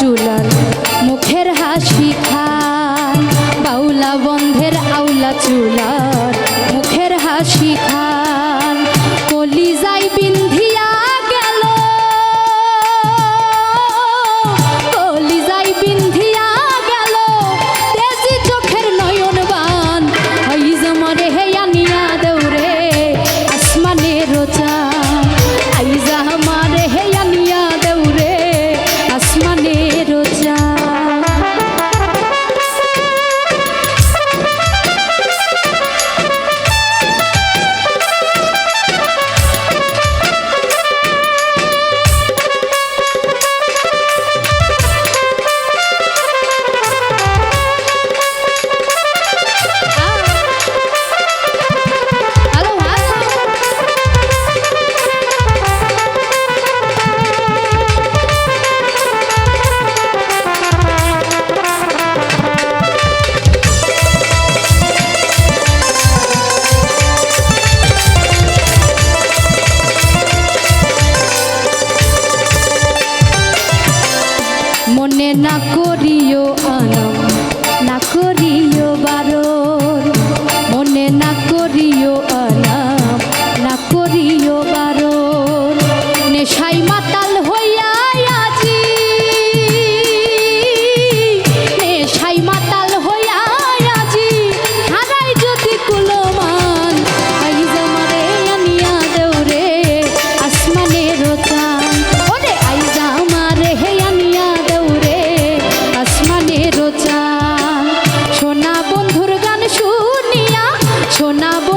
চুলার মুখের হাসি খান বাউলা বন্ধের আউলা চুলার মুখের হাসি খান কলিজা শোনাব